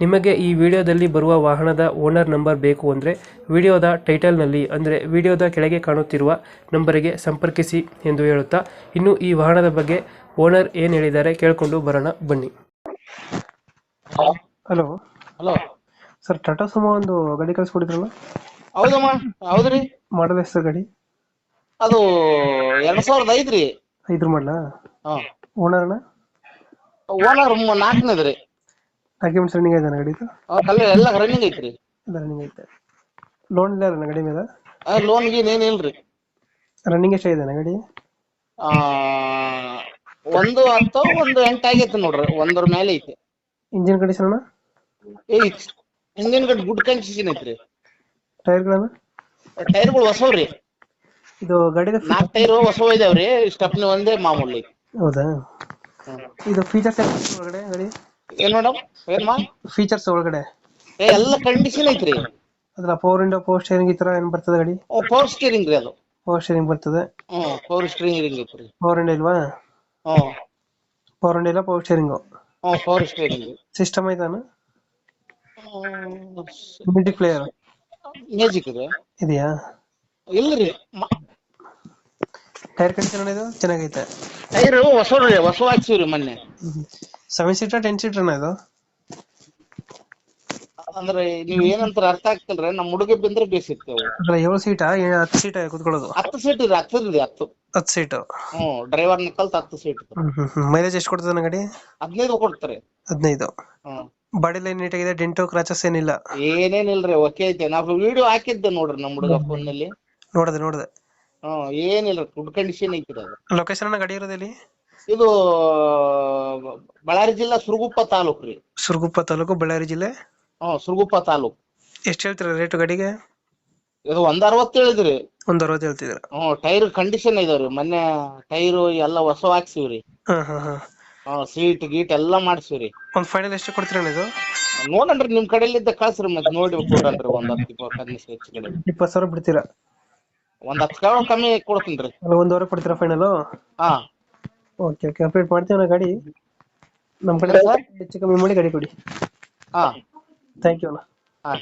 ನಿಮಗೆ ಈ ವಿಡಿಯೋದಲ್ಲಿ ಬರುವ ವಾಹನದ ಓನರ್ ನಂಬರ್ ಬೇಕು ಅಂದರೆ ವಿಡಿಯೋದ ಟೈಟಲ್ನಲ್ಲಿ ಅಂದರೆ ವಿಡಿಯೋದ ಕೆಳಗೆ ಕಾಣುತ್ತಿರುವ ನಂಬರಿಗೆ ಸಂಪರ್ಕಿಸಿ ಎಂದು ಹೇಳುತ್ತಾ ಇನ್ನು ಈ ವಾಹನದ ಬಗ್ಗೆ ಓನರ್ ಏನು ಹೇಳಿದ್ದಾರೆ ಕೇಳಿಕೊಂಡು ಬರೋಣ ಬನ್ನಿ. Hello. Hello. Sir Tata Sumo ಒಂದು ಗಾಡಿ ಕಳಿಸ್ಕೊಡಿದ್ರಲ್ಲ ಹೌದಮ್ಮ ಹೌದ್ರಿ. ಮಾಡಲ್ ಎಷ್ಟು ಗಾಡಿ? ಅದು ಎರಡ್ ಸಾವಿರದ ಐದ್ರಿ. ಐದ್ರ ಮಾಡಲ? ಓನರ್ ಓನರ್ನ? ಓನರ್ ನಾಲ್ಕನೇದ್ರಿ. ಡಾಕ್ಯುಮೆಂಟ್ಸ್ ರನ್ನಿಂಗ್ ಐತೆ ಗಾಡಿದು ಅಲ್ಲ ಎಲ್ಲ ರನ್ನಿಂಗ್ ಐತ್ರಿ. ಎಲ್ಲ ರನ್ನಿಂಗ್ ಐತೆ. ಲೋನ್ ಇಲ್ಲ ಅಲ್ಲ ಗಾಡಿ ಮೇಲೆ? ಲೋನ್ ಗೀನ್ ಏನಿಲ್ರಿ ರನ್ನಿಂಗ್ ಎಷ್ಟಾಗಿದೆ ಗಾಡಿ? ಆ ಒಂದು ಹತ್ತು ಒಂದು ಎಂಟು ಆಗೈತೆ ನೋಡ್ರಿ ಒಂದರ ಮೇಲೆ ಐತೆ. ಇಂಜಿನ್ ಕಂಡೀಷನ್ ಅಣ್ಣ? ಏ ಇಂಜಿನ್ ಗಡ್ ಗುಡ್ ಕಂಡೀಷನ್ ಐತ್ರಿ. ಟೈರ್ಗಳನ್ನ ಟೈರ್ಗಳು ಹೊಸವ್ರಿ. ಇದು ಗಾಡಿದ ನಾಲ್ಕು ಟೈರ್ ಹೊಸವ ಇದಾವ್ರಿ ಸ್ಟೆಪ್ನಿ ಒಂದೇ ಮಾಮೂಲಿ. ಹೌದಾ. ಇದು ಫೀಚರ್ಸ್ ಒಳಗಡೆ ಗಾಡಿ? ಏನ್ ಮೇಡಮ್ ಏನ್ ಮಾ ಫೀಚರ್ಸ್ ಒಳಗಡೆ. ಏ ಎಲ್ಲ ಕಂಡೀಷನ್ ಐತ್ರಿ. ಅದ್ರ ಪವರ್ ವಿಂಡೋ ಪವರ್ ಸ್ಟೇರಿಂಗ್ ಈ ತರ ಏನ್ ಬರ್ತದೆ ಗಾಡಿ? ಪವರ್ ಸ್ಟೀರಿಂಗ್ ರೀ ಅದು. ಪವರ್ ಸ್ಟೇರಿಂಗ್ ಬರ್ತದೆ. ಹ್ಮ್ ಪವರ್ ಸ್ಟೀರಿಂಗ್ ಐತ್ರಿ. ಪವರ್ ವಿಂಡೋ ಇಲ್ವಾ? ಹ್ಮ್. ಪವರ್ ವಿಂಡೋ ಇಲ್ಲ ಪವರ್ ಸ್ಟೇರಿಂಗ್ ಹ್ಮ್ ಪವರ್ ಸ್ಟೀರಿಂಗ್ ಸಿಸ್ಟಮ್ ಐತಾನ ಮ್ಯೂಸಿಕ್ ಪ್ಲೇಯರ್ ಮ್ಯೂಸಿಕ್ ಇದೆ. ಇದೆಯಾ? ಇಲ್ರಿ. ಟೈರ್ ಕಂಡೀಷನ್ ಇದು ಚೆನ್ನಾಗೈತೆ. ಟೈರ್ ಹೊಸ ಹೊಸ ಹಾಕ್ಸಿವ್ರಿ ಮೊನ್ನೆ. ಸೆವೆನ್ ಸೀಟರ್ ಟೆನ್ ಸೀಟರ್ ಇದು? ಅಂದ್ರೆ ನೀವ್ ಏನಂತಾರ ಅರ್ಥ ಆಗ್ತಿಲ್ರಿ? ನಮ್ ಹುಡುಗ ಬಂದ್ರೆ ಬೇಸಿರ್ತೇವೆ ಅಂದ್ರೆ ಏಳು ಸೀಟಾ ಹತ್ತು ಸೀಟ ಕುತ್ಕೊಳ್ಳೋದು. ಹತ್ತು ಸೀಟ್ ಇದೆ ಹತ್ತು ಹತ್ತು. ಸೀಟು ಹ್ಮ್ ಡ್ರೈವರ್ ಕಲ್ತ್ ಹತ್ತು ಸೀಟ್ ಮೈಲೇಜ್ ಎಷ್ಟು ಕೊಡ್ತದೆ ಗಾಡಿ? ಹದಿನೈದು ಕೊಡ್ತಾರೆ. ಹದಿನೈದು. ಬಾಡಿ ಲೈನ್ ನೀಟಾಗಿದೆ ಡೆಂಟು ಕ್ರಾಚಸ್ ಏನಿಲ್ಲ. ಏನೇನಿಲ್ರಿ ಓಕೆ ಐತೆ. ನಾವು ವಿಡಿಯೋ ಹಾಕಿದ್ದೆ ನೋಡ್ರಿ ನಮ್ ಹುಡುಗ ಫೋನ್ನಲ್ಲಿ ನೋಡದೆ ನೋಡದೆ. ಹ್ಮ್ ಏನಿಲ್ಲ ಗುಡ್ ಕಂಡೀಷನ್ ಲೊಕೇಶನ್ ಅದು. ಲೊಕೇಶನ್ ಗಾಡಿ ಇರೋದಲ್ಲಿ ಇದು ಬಳ್ಳಾರಿ ಜಿಲ್ಲಾ ಸುರಗುಪ್ಪ ತಾಲೂಕ್ ರೀ. ಸುರಗುಪ್ಪ ತಾಲೂಕು ಬಳ್ಳಾರಿ ಜಿಲ್ಲೆ? ಹಾ ಸುರಗುಪ್ಪ ತಾಲೂಕು. ಎಷ್ಟು ಹೇಳ್ತೀರಾ ರೇಟ್ ಗಾಡಿಗೆ? ಇದು ಒಂದ್ ಅರವತ್ತು ಹೇಳಿದ್ರಿ. ಒಂದ್ ಅರವತ್ತು ಹೇಳ್ತಿದ್ರ ಹ್ಮ್ ಟೈರ್ ಕಂಡೀಷನ್ ಇದಾವ್ರಿ. ಮೊನ್ನೆ ಟೈರ್ ಎಲ್ಲ ಹೊಸ ಹಾಕ್ಸಿವ್ರಿ. ಹಾ ಹಾ ಹಾ. ಹ್ಮ್ ಸೀಟ್ ಗೀಟ್ ಎಲ್ಲಾ ಮಾಡ್ಸಿವ್ರಿ. ಒಂದ್ ಫೈನಲ್ ಎಷ್ಟು ಕೊಡ್ತೀರಾ ಇದು? ನೋಡ್ರಿ ನಿಮ್ ಕಡೆಲಿದ್ದ ಕಳ್ಸ್ರಿ ಮತ್ತೆ ನೋಡಿ ಕೊಡಣ್ರಿ ಒಂದ್ ಹತ್ತು ಇಪ್ಪತ್ತು ಹದಿನೈದು ಹೆಚ್ಚು ಕಡೆ ಇಪ್ಪತ್ತು ಸಾವಿರ ಬಿಡ್ತೀರಾ? ಒಂದ್ ಹತ್ತು ಸಾವಿರ ಕಮ್ಮಿ ಕೊಡ್ತೀನಿ ರೀ ಒಂದೂವರೆ ಕೊಡ್ತೀರಾ ಫೈನಲ್ ಹಾ. ಓಕೆ ಓಕೆ ಅಪ್ಡೇಟ್ ಮಾಡ್ತೀವಿ ನಾ ಗಾಡಿ. ನಮ್ಮ ಕಡೆ ಹೆಚ್ಚು ಕಮ್ಮಿ ಮಾಡಿ ಗಾಡಿ ಕೊಡಿ. ಹಾಂ. ಥ್ಯಾಂಕ್ ಯು ಅಣ್ಣ. ಹಾ